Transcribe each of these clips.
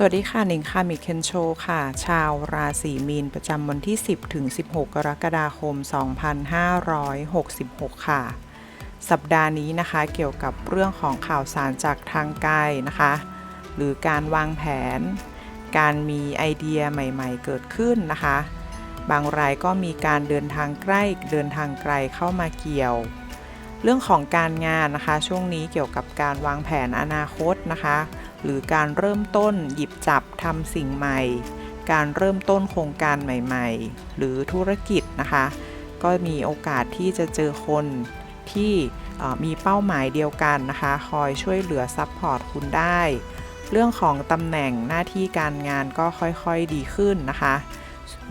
สวัสดีค่ะหนิงค่ะมิเคนโชค่ะ ชาวราศีมีนประจำวันที่ 10 ถึง 16 กรกฎาคม 2566 ค่ะ สัปดาห์นี้นะคะเกี่ยวกับเรื่องของข่าวสารจากทางไกลนะคะ หรือการวางแผน การมีไอเดียใหม่ๆ เกิดขึ้นนะคะ บางรายก็มีการเดินทางใกล้เดินทางไกลเข้ามาเกี่ยว เรื่องของการงานนะคะ ช่วงนี้เกี่ยวกับการวางแผนอนาคตนะคะ หรือการเริ่มต้นหยิบจับทำสิ่งใหม่ การเริ่มต้นโครงการใหม่ๆ หรือธุรกิจนะคะ ก็มีโอกาสที่จะเจอคนที่มีเป้าหมายเดียวกันนะคะ คอยช่วยเหลือซัพพอร์ตคุณได้ เรื่องของตำแหน่งหน้าที่การงานก็ค่อยๆดีขึ้นนะคะ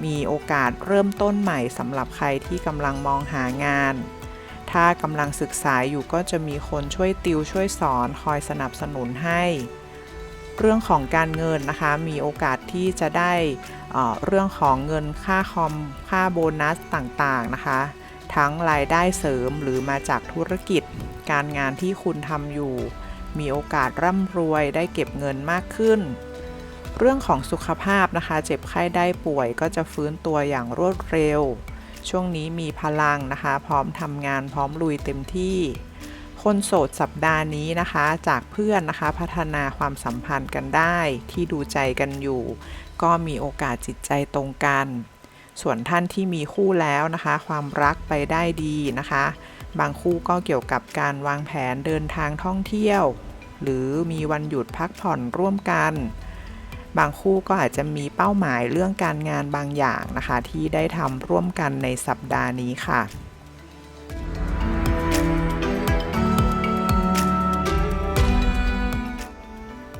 มีโอกาสเริ่มต้นใหม่สำหรับใครที่กำลังมองหางาน ถ้ากำลังศึกษาอยู่ก็จะมีคนช่วยติวช่วยสอนคอยสนับสนุนให้ เรื่องของการเงินนะคะ มีโอกาสที่จะได้เรื่องของเงินค่าคอมค่าโบนัสต่างๆนะคะ ทั้งรายได้เสริมหรือมาจากธุรกิจ การงานที่คุณทำอยู่ มีโอกาสร่ำรวยได้เก็บเงินมากขึ้น เรื่องของสุขภาพนะคะ เจ็บไข้ได้ป่วยก็จะฟื้นตัวอย่างรวดเร็ว ช่วงนี้มีพลังนะคะ พร้อมทำงานพร้อมลุยเต็มที่ คนโสดสัปดาห์นี้นะคะ จากเพื่อนนะคะพัฒนาความสัมพันธ์กันได้ที่ดูใจกันอยู่ ก็มีโอกาสจิตใจตรงกัน ส่วนท่านที่มีคู่แล้วนะคะ ความรักไปได้ดีนะคะ บางคู่ก็เกี่ยวกับการวางแผนเดินทางท่องเที่ยว หรือมีวันหยุดพักผ่อนร่วมกัน บางคู่ก็อาจจะมีเป้าหมายเรื่องการงานบางอย่างนะคะ ที่ได้ทำร่วมกันในสัปดาห์นี้ค่ะ